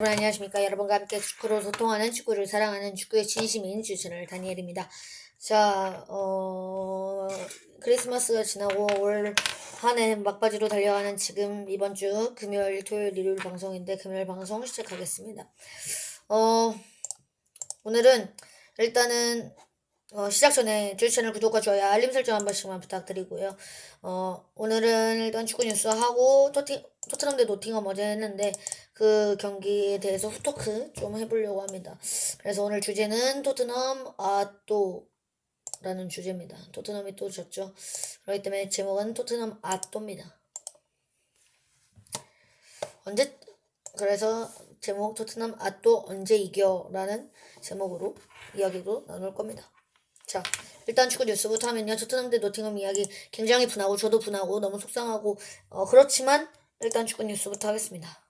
여러분 안녕하십니까? 여러분과 함께 축구로 소통하는 축구를 사랑하는 축구의 진심인 주채널 다니엘입니다. 자 어, 크리스마스가 지나고 올 한 해 막바지로 달려가는 지금 이번 주 금요일 토요일 일요일 방송인데 금요일 방송 시작하겠습니다. 어 오늘은 일단은 어, 시작 전에 주채널 구독과 좋아요 알림 설정 한 번씩만 부탁드리고요. 어, 오늘은 일단 축구 뉴스 하고 토팅, 토트넘 대 노팅엄 어제 했는데 그 경기에 대해서 후토크 좀 해보려고 합니다. 그래서 오늘 주제는 토트넘 아또라는 주제입니다. 토트넘이 또 졌죠. 그렇기 때문에 제목은 토트넘 아또입니다. 언제 그래서 제목 토트넘 아또 언제 이겨라는 제목으로 이야기로 나눌 겁니다. 자, 일단 축구 뉴스부터 하면요. 토트넘 대 노팅엄 이야기 굉장히 분하고 저도 분하고 너무 속상하고 어, 그렇지만 일단 축구 뉴스부터 하겠습니다.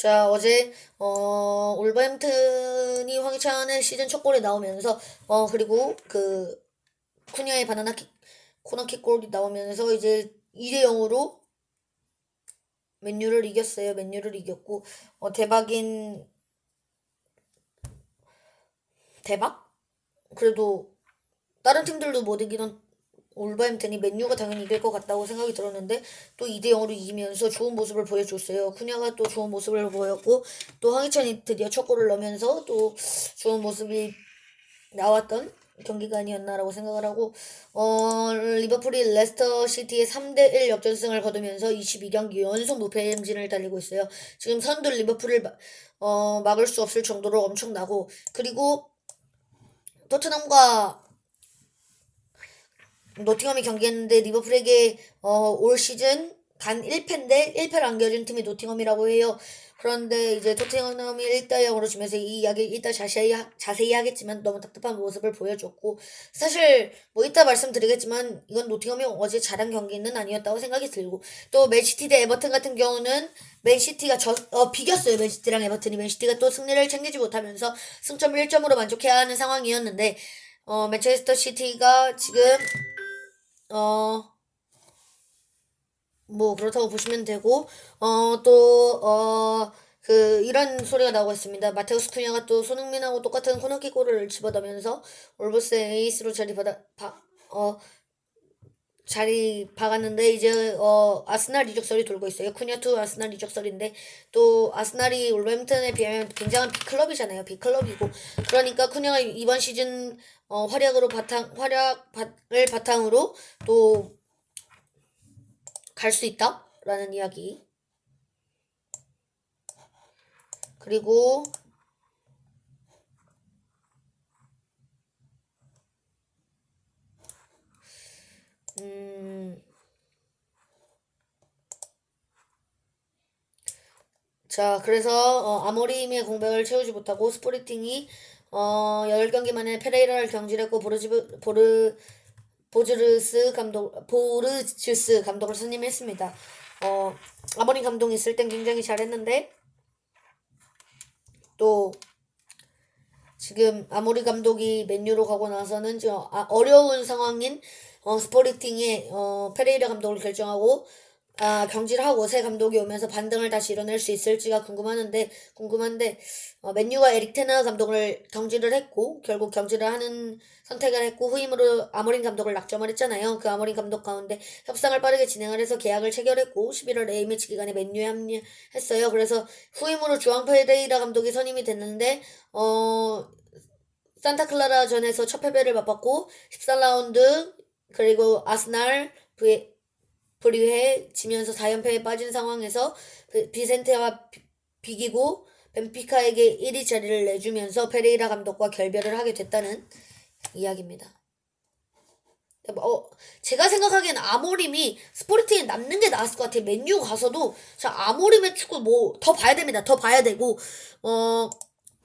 자, 어제, 어, 올버햄튼이 황희찬의 시즌 첫 골에 나오면서, 어, 그리고 그, 쿠니아의 바나나 킥, 코너킥 골이 나오면서 이제 2대 0으로 맨유를 이겼어요. 맨유를 이겼고, 어, 대박인, 대박? 그래도, 다른 팀들도 못 이기던 올버햄튼이 맨유가 당연히 이길 것 같다고 생각이 들었는데 또 2대 0으로 이기면서 좋은 모습을 보여줬어요. 쿠냐가 또 좋은 모습을 보였고 또 황희찬이 드디어 첫 골을 넣으면서 또 좋은 모습이 나왔던 경기가 아니었나라고 생각을 하고 어 리버풀이 레스터 시티의 3대 1 역전승을 거두면서 22경기 연속 무패 행진을 달리고 있어요. 지금 선두 리버풀을 마- 어 막을 수 없을 정도로 엄청나고 그리고 토트넘과 노팅엄이 경기했는데 리버풀에게 어, 올 시즌 단 1패인데 1패를 안겨준 팀이 노팅엄이라고 해요. 그런데 이제 토트넘이 1대 0으로 지면서 이 이야기 이따 자세히 하- 자세히 하겠지만 너무 답답한 모습을 보여줬고 사실 뭐 이따 말씀드리겠지만 이건 노팅엄이 어제 잘한 경기는 아니었다고 생각이 들고 또 맨시티 대 에버튼 같은 경우는 맨시티가 저, 어, 비겼어요. 맨시티랑 에버튼이 맨시티가 또 승리를 챙기지 못하면서 승점 1점으로 만족해야 하는 상황이었는데 어, 맨체스터 시티가 지금 어, 뭐, 그렇다고 보시면 되고, 어, 또, 어, 그, 이런 소리가 나오고 있습니다. 마테우스 쿠냐가 또 손흥민하고 똑같은 코너킥 골을 집어넣으면서 올버스 에이스로 자리 받아, 바, 어, 자리 박았는데 이제 어 아스날 이적설이 돌고 있어요. 쿠냐투 아스날 이적설인데 또 아스날이 올버햄튼에 비하면 굉장한 빅클럽이잖아요. 빅클럽이고 그러니까 쿠냐가 이번 시즌 어 활약으로 바탕 활약을 바탕으로 또 갈 수 있다라는 이야기. 그리고 음 자, 그래서 어, 아모림의 공백을 채우지 못하고 스포리팅이 어, 10경기 만에 페레이라를 경질했고 보르지브 보르 보즈르스 감독 보르주스 감독을 선임했습니다. 어, 아모림 감독이 있을 땐 굉장히 잘했는데 또 지금 아모리 감독이 맨유로 가고 나서는 좀 아, 어려운 상황인 어, 스포리팅의 어, 페레이라 감독을 결정하고 아, 경질하고 새 감독이 오면서 반등을 다시 이뤄낼 수 있을지가 궁금하는데 궁금한데 어, 맨유가 에릭 테너 감독을 경질을 했고 결국 경질을 하는 선택을 했고 후임으로 아모린 감독을 낙점을 했잖아요. 그 아모린 감독 가운데 협상을 빠르게 진행을 해서 계약을 체결했고 11월 A매치 기간에 맨유에 합류했어요. 그래서 후임으로 주앙 페레이라 감독이 선임이 됐는데 어 산타클라라 전에서 첫 패배를 맛봤고 14라운드 그리고 아스날 브리회 지면서 4연패에 빠진 상황에서 비- 비센테와 비- 비기고 벤피카에게 1위 자리를 내주면서 페레이라 감독과 결별을 하게 됐다는 이야기입니다. 어, 제가 생각하기엔 아모림이 스포르팅에 남는 게 나았을 것 같아요. 맨유 가서도 자 아모림의 축구 뭐 더 봐야 됩니다. 더 봐야 되고 어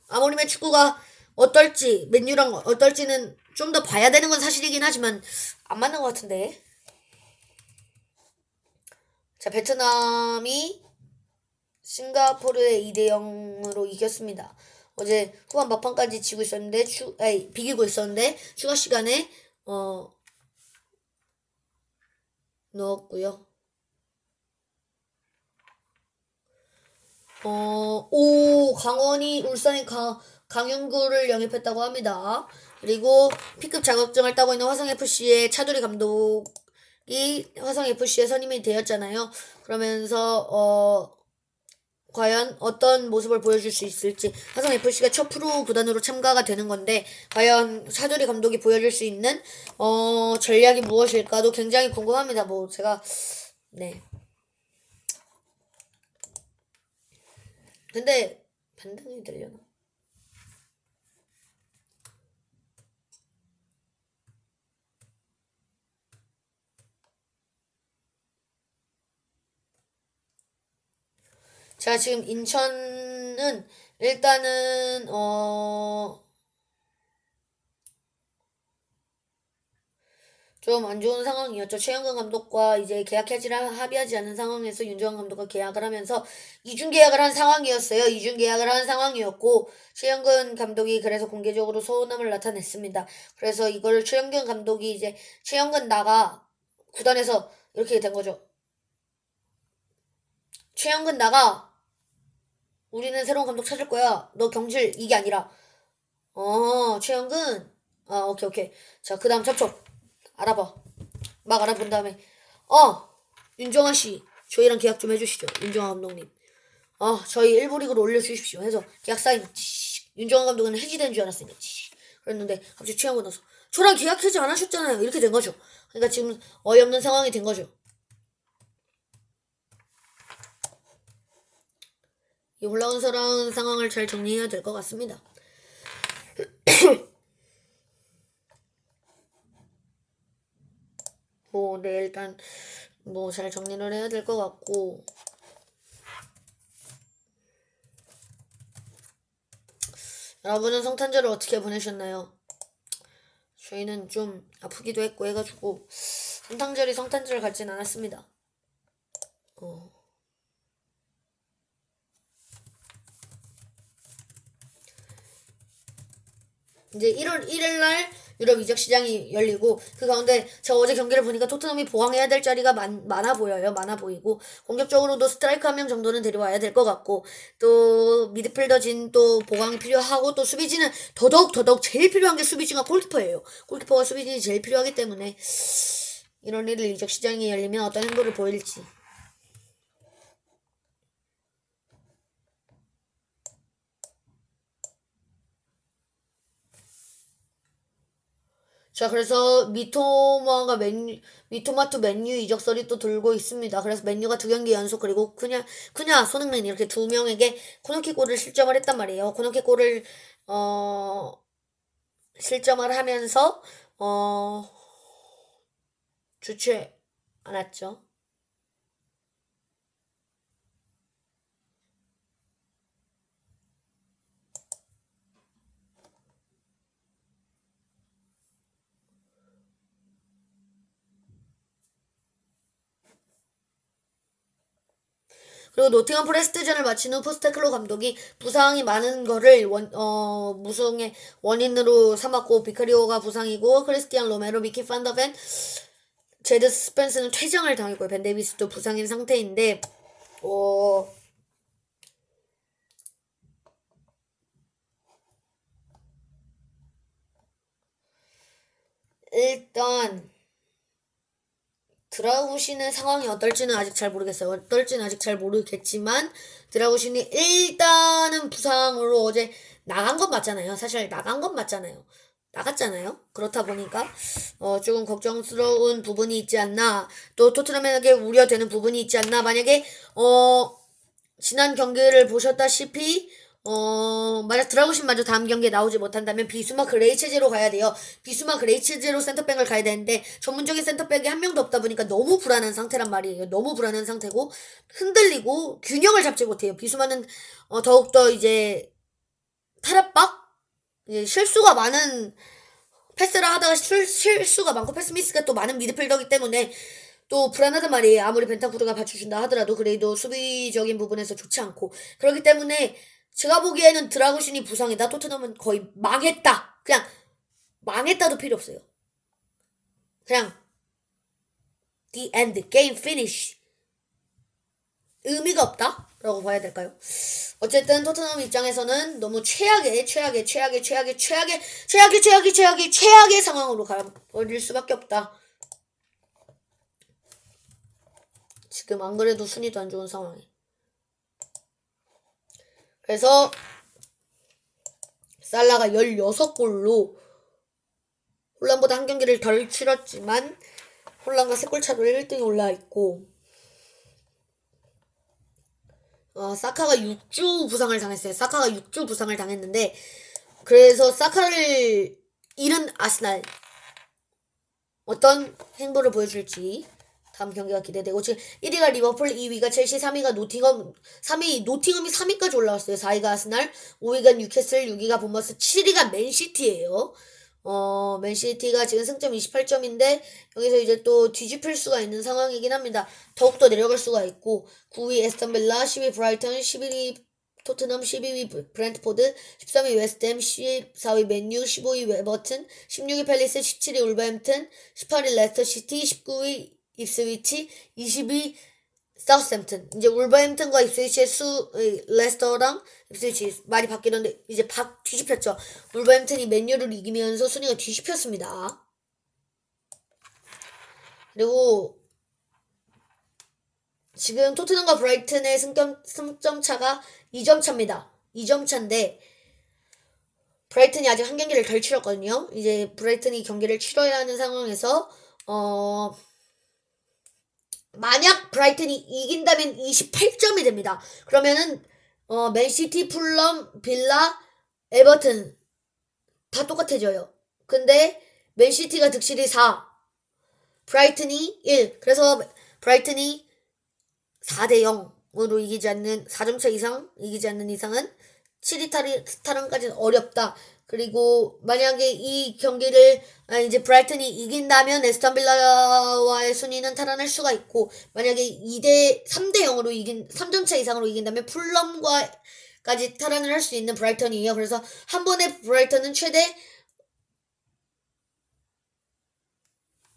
아모림의 축구가 어떨지 맨유랑 어떨지는 좀 더 봐야 되는 건 사실이긴 하지만 안 맞는 것 같은데. 자 베트남이 싱가포르에 2대 0으로 이겼습니다. 어제 후반 막판까지 지고 있었는데 추 아니 비기고 있었는데 추가 시간에 어 넣었고요. 어, 오, 강원이 울산이 강, 강윤구를 영입했다고 합니다. 그리고 P급 자격증을 따고 있는 화성FC의 차두리 감독이 화성FC에 선임이 되었잖아요. 그러면서, 어, 과연 어떤 모습을 보여줄 수 있을지 화성 FC가 첫 프로 구단으로 참가가 되는 건데 과연 차두리 감독이 보여줄 수 있는 어 전략이 무엇일까도 굉장히 궁금합니다. 뭐 제가 네 근데 반등이 되려나? 자, 지금 인천은 일단은 어 좀 안 좋은 상황이었죠. 최영근 감독과 이제 계약 해지를 합의하지 않은 상황에서 윤정환 감독과 계약을 하면서 이중 계약을 한 상황이었어요. 이중 계약을 한 상황이었고 최영근 감독이 그래서 공개적으로 서운함을 나타냈습니다. 그래서 이걸 최영근 감독이 이제 최영근 나가 구단에서 이렇게 된 거죠. 최영근 나가. 우리는 새로운 감독 찾을 거야. 너 경질 이게 아니라. 어, 최영근. 아, 오케이, 오케이. 자, 그 다음 접촉. 알아봐. 막 알아본 다음에. 어, 윤정환 씨. 저희랑 계약 좀 해주시죠. 윤정환 감독님. 어, 저희 일부 리그로 올려주십시오. 해서 계약 사인. 윤정환 감독은 해지된 줄 알았으니까. 치익. 그랬는데 갑자기 최영근 나서 저랑 계약 해지 안 하셨잖아요. 이렇게 된 거죠. 그러니까 지금 어이없는 상황이 된 거죠. 이 혼란스러운 상황을 잘 정리해야 될 것 같습니다. 뭐, 네, 일단, 뭐, 잘 정리를 해야 될 것 같고. 여러분은 성탄절을 어떻게 보내셨나요? 저희는 좀 아프기도 했고 해가지고, 성탄절이 성탄절 같진 않았습니다. 어. 이제 1월 1일 날 유럽 이적 시장이 열리고 그 가운데 제가 어제 경기를 보니까 토트넘이 보강해야 될 자리가 많, 많아 보여요. 많아 보이고 공격적으로도 스트라이크 한 명 정도는 데려와야 될 것 같고 또 미드필더진 또 보강이 필요하고 또 수비진은 더더욱 더더욱 제일 필요한 게 수비진과 골키퍼예요. 골키퍼와 수비진이 제일 필요하기 때문에 1월 1일 이적 시장이 열리면 어떤 행보를 보일지 자, 그래서 미토마가 맨, 미토마토 맨유 이적설이 또 돌고 있습니다. 그래서 맨유가 두 경기 연속 그리고 그냥, 그냥 손흥민 이렇게 두 명에게 코너킥 골을 실점을 했단 말이에요. 코너킥 골을, 어, 실점을 하면서, 어, 좋지 않았죠. 그리고 노팅엄 프레스트전을 마친 후 포스테클로 감독이 부상이 많은 거를 원, 어, 무승의 원인으로 삼았고 비카리오가 부상이고 크리스티안 로메로, 미키 판더벤, 제드 스펜스는 퇴장을 당했고요. 벤 데이비스도 부상인 상태인데 어, 일단 드라우신의 상황이 어떨지는 아직 잘 모르겠어요. 어떨지는 아직 잘 모르겠지만 드라우신이 일단은 부상으로 어제 나간 건 맞잖아요. 사실 나간 건 맞잖아요. 나갔잖아요. 그렇다 보니까 어 조금 걱정스러운 부분이 있지 않나. 또 토트넘에게 우려되는 부분이 있지 않나. 만약에 어 지난 경기를 보셨다시피 어, 만약 드라구신마저 다음 경기에 나오지 못한다면 비수마 그레이 체제로 가야 돼요. 비수마 그레이 체제로 센터백을 가야 되는데 전문적인 센터백이 한 명도 없다 보니까 너무 불안한 상태란 말이에요. 너무 불안한 상태고 흔들리고 균형을 잡지 못해요. 비수마는 어, 더욱더 이제 탈압박 이제 실수가 많은 패스를 하다가 실, 실수가 많고 패스 미스가 또 많은 미드필더기 때문에 또 불안하단 말이에요. 아무리 벤타쿠르가 받쳐준다 하더라도 그래도 수비적인 부분에서 좋지 않고 그렇기 때문에 제가 보기에는 드라구신이 부상이다. 토트넘은 거의 망했다. 그냥 망했다도 필요 없어요. 그냥 the end. Game finish. 의미가 없다? 라고 봐야 될까요? 어쨌든 토트넘 입장에서는 너무 최악의 최악의 최악의 최악의 최악의 최악의 최악의 최악의 최악의 상황으로 가버릴 수밖에 없다. 지금 안 그래도 순위도 안 좋은 상황이. 그래서 살라가 16골로 홀란보다 한 경기를 덜 치렀지만 홀란과 세골 차로 1등에 올라 있고 어, 사카가 6주 부상을 당했어요. 사카가 6주 부상을 당했는데 그래서 사카를 잃은 아스날 어떤 행보를 보여줄지 다음 경기가 기대되고 지금 1위가 리버풀, 2위가 첼시, 3위가 노팅엄, 3위 노팅엄이 3위까지 올라왔어요. 4위가 아스날, 5위가 뉴캐슬, 6위가 본머스, 7위가 맨시티예요. 어, 맨시티가 지금 승점 28점인데 여기서 이제 또 뒤집힐 수가 있는 상황이긴 합니다. 더욱더 내려갈 수가 있고 9위 에스턴 빌라, 10위 브라이턴, 11위 토트넘 12위 브랜트포드, 13위 웨스트햄, 14위 맨유, 15위 에버튼, 16위 팰리스, 17위 울버햄튼, 18위 레스터시티, 19위 입스위치, 20위 사우스햄튼. 이제 울버햄튼과 입스위치의 수 의, 레스터랑 입스위치 많이 바뀌는데 이제 박 뒤집혔죠. 울버햄튼이 맨유를 이기면서 순위가 뒤집혔습니다. 그리고 지금 토트넘과 브라이튼의 승점, 승점 차가 2점 차입니다. 2점 차인데 브라이튼이 아직 한 경기를 덜 치렀거든요. 이제 브라이튼이 경기를 치러야 하는 상황에서 어 만약 브라이튼이 이긴다면 28점이 됩니다. 그러면은 어 맨시티, 풀럼, 빌라, 에버튼 다 똑같아져요. 근데 맨시티가 득실이 4, 브라이튼이 1. 그래서 브라이튼이 4대 0으로 이기지 않는 4점차 이상 이기지 않는 이상은 7위 탈이 탈환까지는 어렵다. 그리고 만약에 이 경기를 아, 이제 브라이튼이 이긴다면 에스턴 빌라와의 순위는 탈환할 수가 있고 만약에 2대 3대 0으로 이긴 3점 차 이상으로 이긴다면 풀럼과까지 탈환을 할 수 있는 브라이턴이에요. 그래서 한 번에 브라이턴은 최대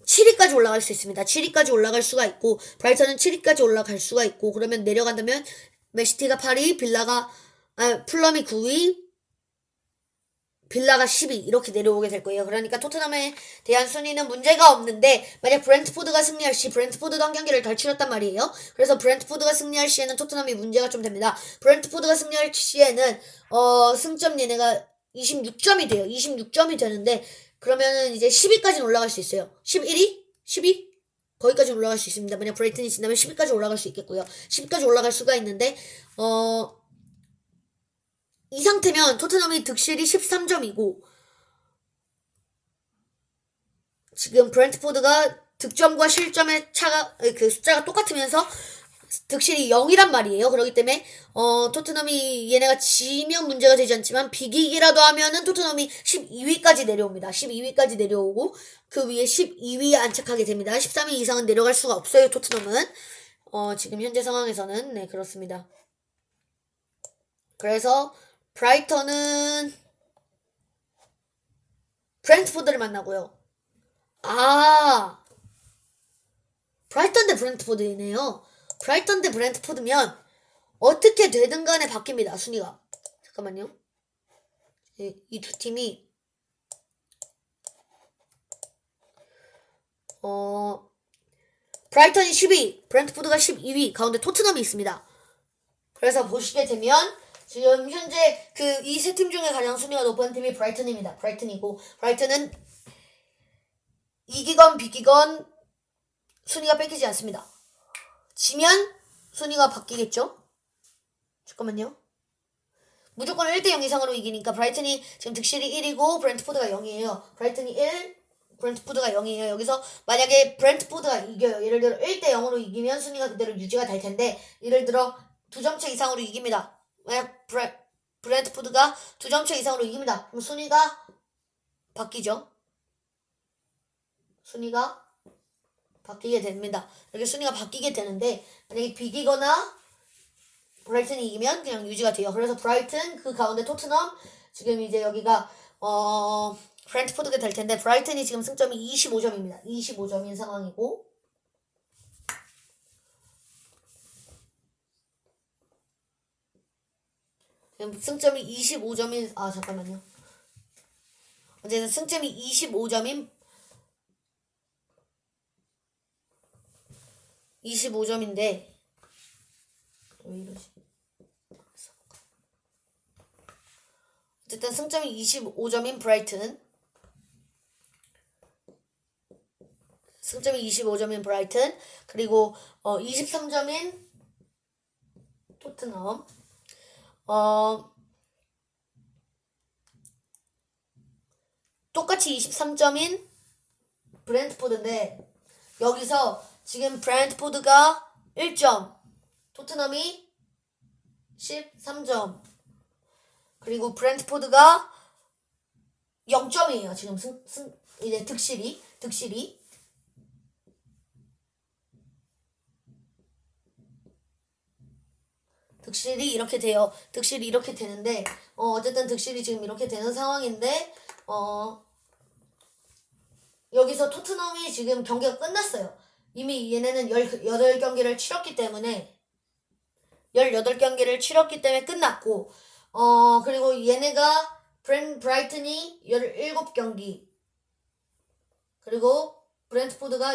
7위까지 올라갈 수 있습니다. 7위까지 올라갈 수가 있고 브라이턴은 7위까지 올라갈 수가 있고 그러면 내려간다면 맨시티가 8위, 빌라가 아, 풀럼이 9위, 빌라가 10위 이렇게 내려오게 될 거예요. 그러니까 토트넘에 대한 순위는 문제가 없는데 만약 브렌트포드가 승리할 시 브렌트포드도 한 경기를 덜 치렀단 말이에요. 그래서 브렌트포드가 승리할 시에는 토트넘이 문제가 좀 됩니다. 브렌트포드가 승리할 시에는 어 승점 얘네가 26점이 돼요. 26점이 되는데 그러면은 이제 10위까지 올라갈 수 있어요. 11위? 10위? 거기까지 올라갈 수 있습니다. 만약 브레이튼이 진다면 10위까지 올라갈 수 있겠고요. 10위까지 올라갈 수가 있는데 어 이 상태면 토트넘이 득실이 13점이고 지금 브렌트포드가 득점과 실점의 차가 그 숫자가 똑같으면서 득실이 0이란 말이에요. 그렇기 때문에 어 토트넘이 얘네가 지면 문제가 되지 않지만 비기기라도 하면은 토트넘이 12위까지 내려옵니다. 12위까지 내려오고 그 위에 12위에 안착하게 됩니다. 13위 이상은 내려갈 수가 없어요. 토트넘은 어 지금 현재 상황에서는 네 그렇습니다. 그래서 브라이턴은 브렌트포드를 만나고요. 아 브라이턴 대 브렌트포드이네요. 브라이턴 대 브렌트포드면 어떻게 되든 간에 바뀝니다. 순위가. 잠깐만요. 이 두 팀이 어 브라이턴이 10위, 브렌트포드가 12위, 가운데 토트넘이 있습니다. 그래서 보시게 되면 지금 현재 그 이 세 팀 중에 가장 순위가 높은 팀이 브라이튼입니다. 브라이튼이고 브라이튼은 이기건 비기건 순위가 뺏기지 않습니다. 지면 순위가 바뀌겠죠? 잠깐만요. 무조건 1대0 이상으로 이기니까 브라이튼이 지금 득실이 1이고 브렌트포드가 0이에요. 브라이튼이 1, 브렌트포드가 0이에요. 여기서 만약에 브렌트포드가 이겨요. 예를 들어 1대0으로 이기면 순위가 그대로 유지가 될 텐데 예를 들어 두 점차 이상으로 이깁니다. 브렌트포드가 두 점차 이상으로 이깁니다. 그럼 순위가 바뀌죠. 순위가 바뀌게 됩니다. 이렇게 순위가 바뀌게 되는데 만약에 비기거나 브라이튼이 이기면 그냥 유지가 돼요. 그래서 브라이튼 그 가운데 토트넘 지금 이제 여기가 어 브렌트포드가 될 텐데 브라이튼이 지금 승점이 25점입니다. 25점인 상황이고 승점이 25점인 아 잠깐만요. 어쨌든 승점이 25점인 25점인데 왜 이러지? 어쨌든 승점이 25점인 브라이튼 승점이 25점인 브라이튼 그리고 어 23점인 토트넘 어 똑같이 23점인 브랜트포드인데 여기서 지금 브랜트포드가 1점 토트넘이 13점. 그리고 브랜트포드가 0점이에요 지금 승, 승 이제 득실이 득실이 득실이 이렇게 돼요. 득실이 이렇게 되는데 어 어쨌든 득실이 지금 이렇게 되는 상황인데 어 여기서 토트넘이 지금 경기가 끝났어요. 이미 얘네는 18경기를 치렀기 때문에 18경기를 치렀기 때문에 끝났고 어 그리고 얘네가 브랜 브라이튼이 17경기 그리고 브랜트포드가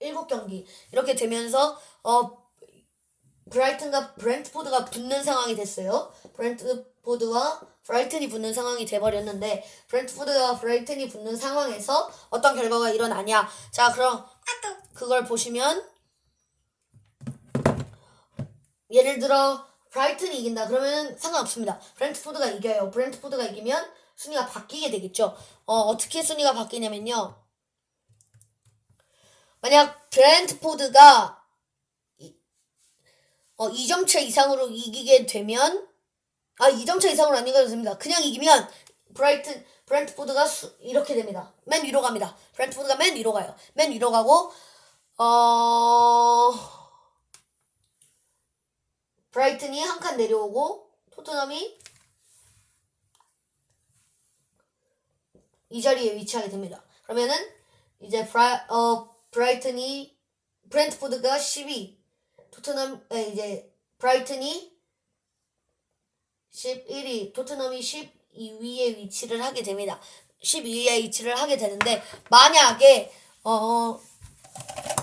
17경기 이렇게 되면서 어 브라이튼과 브랜트포드가 붙는 상황이 됐어요. 브랜트포드와 브라이튼이 붙는 상황이 돼버렸는데 브랜트포드와 브라이튼이 붙는 상황에서 어떤 결과가 일어나냐? 자, 그럼 그걸 보시면 예를 들어 브라이튼이 이긴다. 그러면 상관없습니다. 브랜트포드가 이겨요. 브랜트포드가 이기면 순위가 바뀌게 되겠죠. 어, 어떻게 순위가 바뀌냐면요. 만약 브랜트포드가 어, 2점 차 이상으로 이기게 되면 아, 2점 차 이상으로 안 이겨도 됩니다. 그냥 이기면 브라이튼 브랜트포드가 수, 이렇게 됩니다. 맨 위로 갑니다. 브랜트포드가 맨 위로 가요. 맨 위로 가고 어 브라이튼이 한 칸 내려오고 토트넘이 이 자리에 위치하게 됩니다. 그러면은 이제 브라 어 브라이튼이 브랜트포드가 12 토트넘 에, 이제 브라이튼이 11위, 토트넘이 12위에 위치를 하게 됩니다. 12위에 위치를 하게 되는데 만약에 어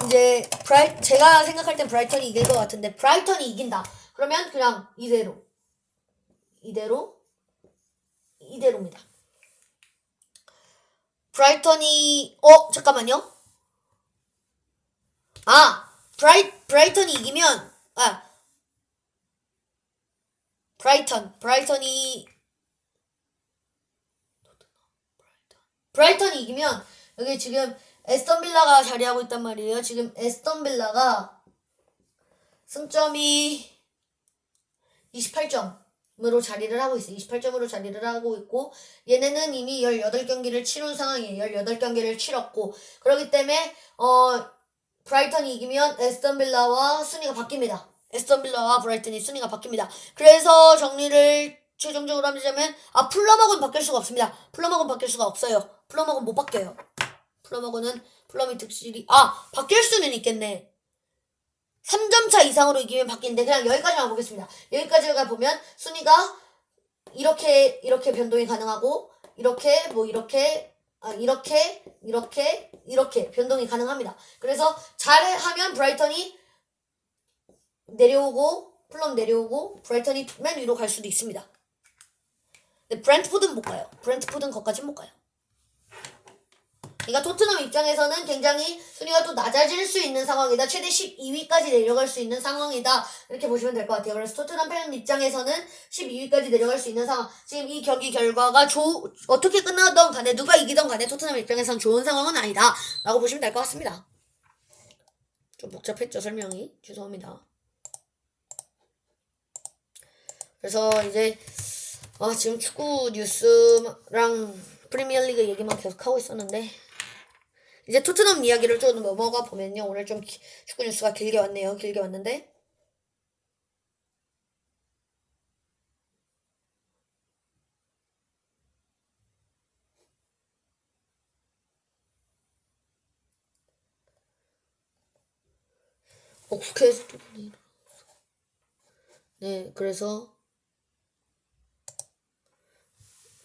이제 브라이 제가 생각할 땐 브라이턴이 이길 것 같은데 브라이턴이 이긴다. 그러면 그냥 이대로 이대로 이대로입니다. 브라이턴이 어 잠깐만요. 아 브라이 브라이턴이 이기면 아 브라이턴 브라이턴이 브라이턴이 이기면 여기 지금 에스턴 빌라가 자리하고 있단 말이에요. 지금 에스턴 빌라가 승점이 28점으로 자리를 하고 있어요. 28점으로 자리를 하고 있고 얘네는 이미 18경기를 치른 상황이에요. 18경기를 치렀고 그렇기 때문에 어 브라이턴이 이기면 에스턴 빌라와 순위가 바뀝니다. 에스턴 빌라와 브라이턴이 순위가 바뀝니다. 그래서 정리를 최종적으로 하자면 아 플러먹은 바뀔 수가 없습니다. 플러먹은 바뀔 수가 없어요. 플러먹은 못 바뀌어요. 플러먹은 플러미 득실이 아 바뀔 수는 있겠네. 3점 차 이상으로 이기면 바뀌는데 그냥 여기까지만 보겠습니다. 여기까지가 보면 순위가 이렇게 이렇게 변동이 가능하고 이렇게 뭐 이렇게 아, 이렇게 이렇게 이렇게 변동이 가능합니다. 그래서 잘하면 브라이턴이 내려오고 플럼 내려오고 브라이턴이 맨 위로 갈 수도 있습니다. 근데 브랜트포드는 못 가요. 브랜트포드는 거기까지 못 가요. 그러니까 토트넘 입장에서는 굉장히 순위가 또 낮아질 수 있는 상황이다. 최대 12위까지 내려갈 수 있는 상황이다. 이렇게 보시면 될 것 같아요. 그래서 토트넘 팬 입장에서는 12위까지 내려갈 수 있는 상황. 지금 이 경기 결과가 조, 어떻게 끝나던 간에 누가 이기던 간에 토트넘 입장에서는 좋은 상황은 아니다. 라고 보시면 될 것 같습니다. 좀 복잡했죠, 설명이. 죄송합니다. 그래서 이제 아, 지금 축구 뉴스랑 프리미어리그 얘기만 계속 하고 있었는데 이제 토트넘 이야기를 좀 넘어가 보면요. 오늘 좀 기- 축구 뉴스가 길게 왔네요. 길게 왔는데 어, 국회에서. 네, 그래서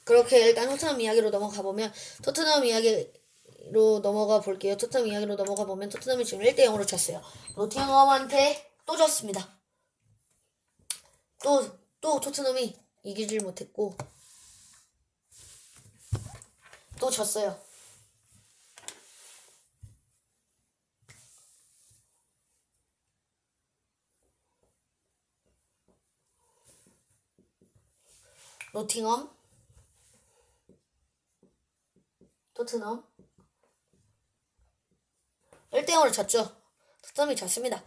그렇게 일단 토트넘 이야기로 넘어가 보면 토트넘 이야기 로 넘어가 볼게요. 토트넘 이야기로 넘어가 보면 토트넘이 지금 1대 0으로 졌어요. 노팅엄한테 또 졌습니다. 또, 또 토트넘이 이기질 못했고 또 졌어요. 노팅엄 토트넘 1대 0으로 졌죠. 토트넘이 졌습니다.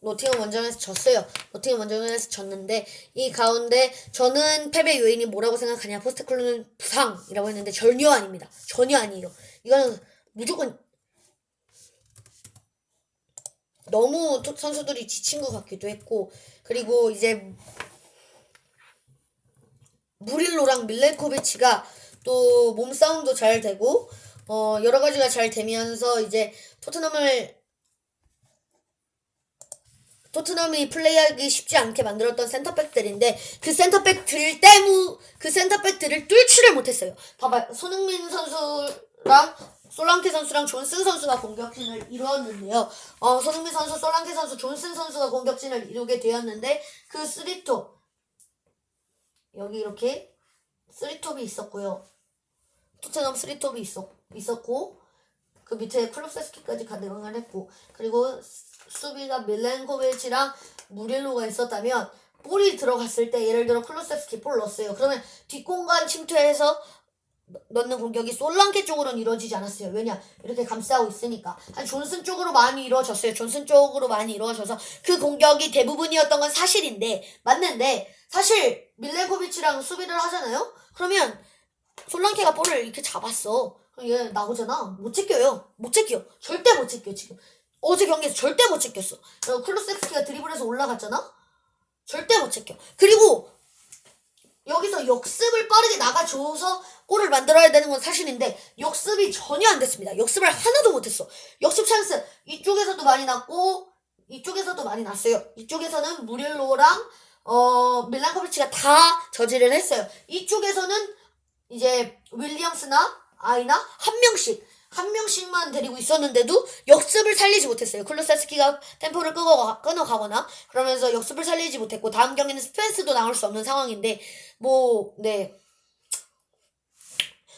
노팅엄 원정에서 졌어요. 노팅엄 원정에서 졌는데 이 가운데 저는 패배 요인이 뭐라고 생각하냐 포스트클로는 부상이라고 했는데 전혀 아닙니다. 전혀 아니에요. 이거는 무조건 너무 토- 선수들이 지친 것 같기도 했고 그리고 이제 무릴로랑 밀레코비치가 또 몸싸움도 잘 되고 어 여러 가지가 잘 되면서 이제 토트넘을 토트넘이 플레이하기 쉽지 않게 만들었던 센터백들인데 그 센터백들 때문 그 센터백들을 뚫지를 못했어요. 봐봐 손흥민 선수랑 솔랑케 선수랑 존슨 선수가 공격진을 이루었는데요. 어 손흥민 선수, 솔랑케 선수, 존슨 선수가 공격진을 이루게 되었는데 그 쓰리톱 여기 이렇게 쓰리톱이 있었고요. 토트넘 쓰리톱이 있었, 있었고 그 밑에 클롭세스키까지 가능을 했고 그리고 수- 수비가 밀렌코비치랑 무릴로가 있었다면 볼이 들어갔을 때 예를 들어 클로세스키 볼 넣었어요. 그러면 뒷공간 침투해서 넣- 넣는 공격이 솔랑케 쪽으로는 이루어지지 않았어요. 왜냐? 이렇게 감싸고 있으니까. 한 존슨 쪽으로 많이 이루어졌어요. 존슨 쪽으로 많이 이루어져서 그 공격이 대부분이었던 건 사실인데 맞는데 사실 밀레코비치랑 수비를 하잖아요. 그러면 솔랑케가 볼을 이렇게 잡았어. 그럼 얘 나오잖아. 못 제껴요. 못 제껴. 절대 못 제껴 지금. 어제 경기에서 절대 못 제꼈어. 그리고 클로세스키가 드리블해서 올라갔잖아. 절대 못 제껴. 그리고 여기서 역습을 빠르게 나가줘서 골을 만들어야 되는 건 사실인데 역습이 전혀 안 됐습니다. 역습을 하나도 못했어. 역습 찬스 이쪽에서도 많이 났고 이쪽에서도 많이 났어요. 이쪽에서는 무릴로랑 어 밀란코비치가 다 저지를 했어요. 이쪽에서는 이제 윌리엄스나 아이나 한 명씩 한 명씩만 데리고 있었는데도 역습을 살리지 못했어요. 클루세스키가 템포를 가- 끊어가거나 그러면서 역습을 살리지 못했고 다음 경기는 스펜스도 나올 수 없는 상황인데 뭐 네.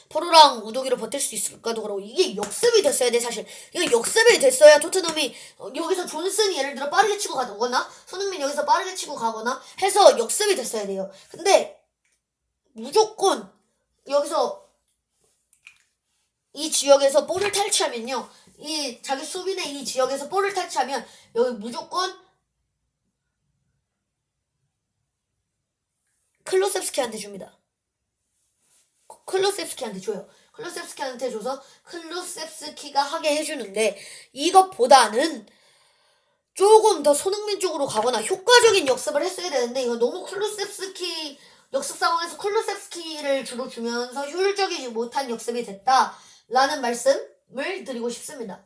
포로랑 우도기로 버틸 수 있을까도 그러고 이게 역습이 됐어야 돼 사실 이거 역습이 됐어야 토트넘이 어, 여기서 존슨이 예를 들어 빠르게 치고 가거나 손흥민 여기서 빠르게 치고 가거나 해서 역습이 됐어야 돼요 근데 무조건 여기서 이 지역에서 볼을 탈취하면요 이 자기 수비의 이 지역에서 볼을 탈취하면 여기 무조건 클로셉스키한테 줍니다. 클로셉스키한테 줘요. 클로셉스키한테 줘서 클로셉스키가 하게 해주는데 이것보다는 조금 더 손흥민 쪽으로 가거나 효과적인 역습을 했어야 되는데 이거 너무 클로셉스키 역습 상황에서 클로셉스키를 주로 주면서 효율적이지 못한 역습이 됐다 라는 말씀을 드리고 싶습니다.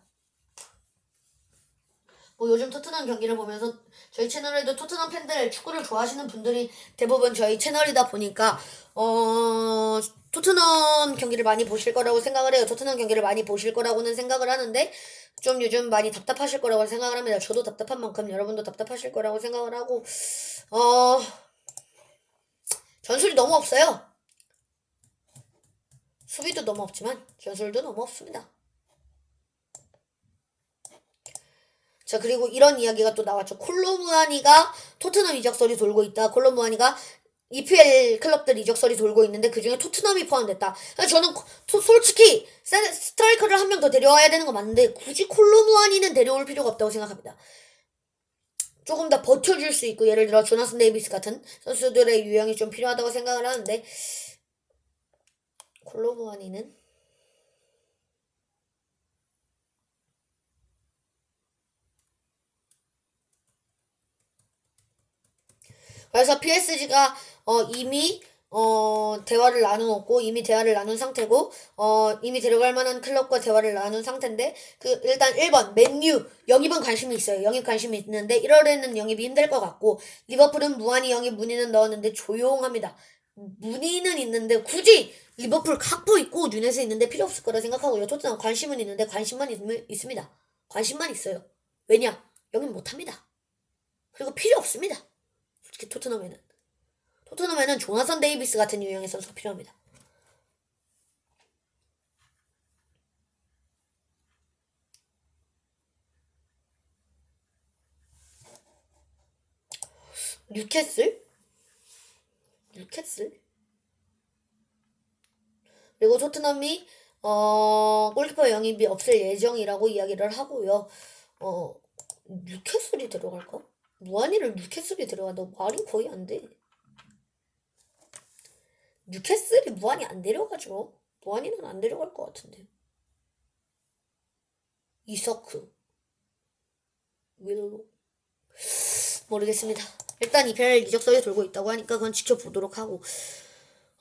뭐 요즘 토트넘 경기를 보면서 저희 채널에도 토트넘 팬들 축구를 좋아하시는 분들이 대부분 저희 채널이다 보니까 어 토트넘 경기를 많이 보실 거라고 생각을 해요. 토트넘 경기를 많이 보실 거라고는 생각을 하는데 좀 요즘 많이 답답하실 거라고 생각을 합니다. 저도 답답한 만큼 여러분도 답답하실 거라고 생각을 하고 어 전술이 너무 없어요. 수비도 너무 없지만 전술도 너무 없습니다. 자 그리고 이런 이야기가 또 나왔죠. 콜로무아니가 토트넘 이적설이 돌고 있다. 콜로무아니가 EPL 클럽들 이적설이 돌고 있는데 그 중에 토트넘이 포함됐다. 저는 코- 토- 솔직히 세- 스트라이커를 한 명 더 데려와야 되는 건 맞는데 굳이 콜로무아니는 데려올 필요가 없다고 생각합니다. 조금 더 버텨줄 수 있고 예를 들어 조나슨 데이비스 같은 선수들의 유형이 좀 필요하다고 생각을 하는데 콜로무아니는 그래서 PSG가 어 이미 어 대화를 나누었고 이미 대화를 나눈 상태고 어 이미 데려갈 만한 클럽과 대화를 나눈 상태인데 그 일단 1번 맨유 영입은 관심이 있어요. 영입 관심이 있는데 1월에는 영입이 힘들 것 같고 리버풀은 무한히 영입 문의는 넣었는데 조용합니다. 문의는 있는데 굳이 리버풀 갖고 있고 뉴넷에 있는데 필요 없을 거라 생각하고요. 토트넘 관심은 있는데 관심만 있, 있습니다. 관심만 있어요. 왜냐? 여긴 못합니다. 그리고 필요 없습니다. 솔직히 토트넘에는. 토트넘에는 조나선 데이비스 같은 유형의 선수가 필요합니다. 뉴캐슬? 뉴캐슬? 그리고 토트넘이 어 골키퍼 영입이 없을 예정이라고 이야기를 하고요. 어 뉴캐슬이 들어갈까? 무한이를 뉴캐슬이 들어간다. 말이 거의 안 돼. 뉴캐슬이 무한이 안 데려가죠. 무한이는 안 데려갈 것 같은데. 이서크. 윌로. 모르겠습니다. 일단 이별 이적서에 돌고 있다고 하니까 그건 지켜보도록 하고.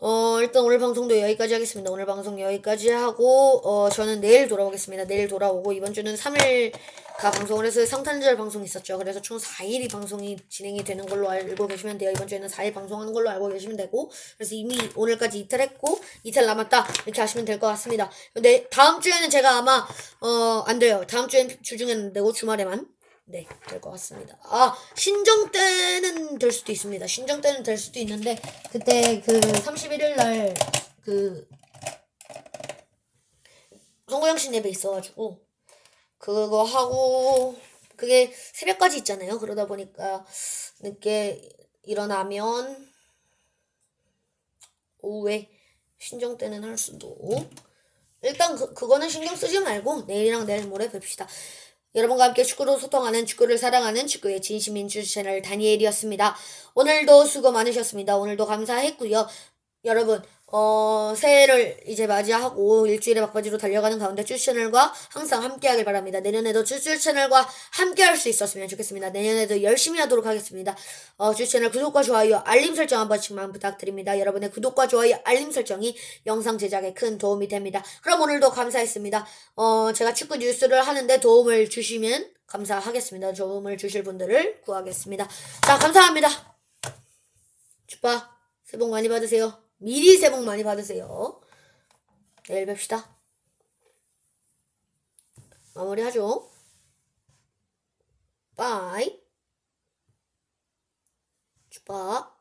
어, 일단 오늘 방송도 여기까지 하겠습니다. 오늘 방송 여기까지 하고, 어, 저는 내일 돌아오겠습니다. 내일 돌아오고, 이번 주는 3일 가 방송을 해서 성탄절 방송 있었죠. 그래서 총 4일이 방송이 진행이 되는 걸로 알고 계시면 돼요. 이번 주에는 4일 방송하는 걸로 알고 계시면 되고, 그래서 이미 오늘까지 이틀 했고, 이틀 남았다. 이렇게 하시면 될 것 같습니다. 근데 다음 주에는 제가 아마, 어, 안 돼요. 다음 주엔 주중에는 안 되고, 주말에만. 네, 될 것 같습니다. 아, 신정 때는 될 수도 있습니다. 신정 때는 될 수도 있는데, 그때 그 31일 날, 그, 송구영 씨 예배 있어가지고, 그거 하고, 그게 새벽까지 있잖아요. 그러다 보니까, 늦게 일어나면, 오후에 신정 때는 할 수도. 일단 그, 그거는 신경 쓰지 말고, 내일이랑 내일 모레 뵙시다. 여러분과 함께 축구로 소통하는 축구를 사랑하는 축구의 진심인 주주 채널 다니엘이었습니다. 오늘도 수고 많으셨습니다. 오늘도 감사했고요. 여러분 어, 새해를 이제 맞이하고 일주일의 막바지로 달려가는 가운데 쭈 채널과 항상 함께하길 바랍니다. 내년에도 쭈쭈 채널과 함께할 수 있었으면 좋겠습니다. 내년에도 열심히 하도록 하겠습니다. 어, 쭈 채널 구독과 좋아요, 알림 설정 한 번씩만 부탁드립니다. 여러분의 구독과 좋아요, 알림 설정이 영상 제작에 큰 도움이 됩니다. 그럼 오늘도 감사했습니다. 어, 제가 축구 뉴스를 하는데 도움을 주시면 감사하겠습니다. 도움을 주실 분들을 구하겠습니다. 자, 감사합니다. 주빠, 새해 복 많이 받으세요. 미리 새해 복 많이 받으세요. 내일 뵙시다. 마무리하죠. 빠이. 주빠.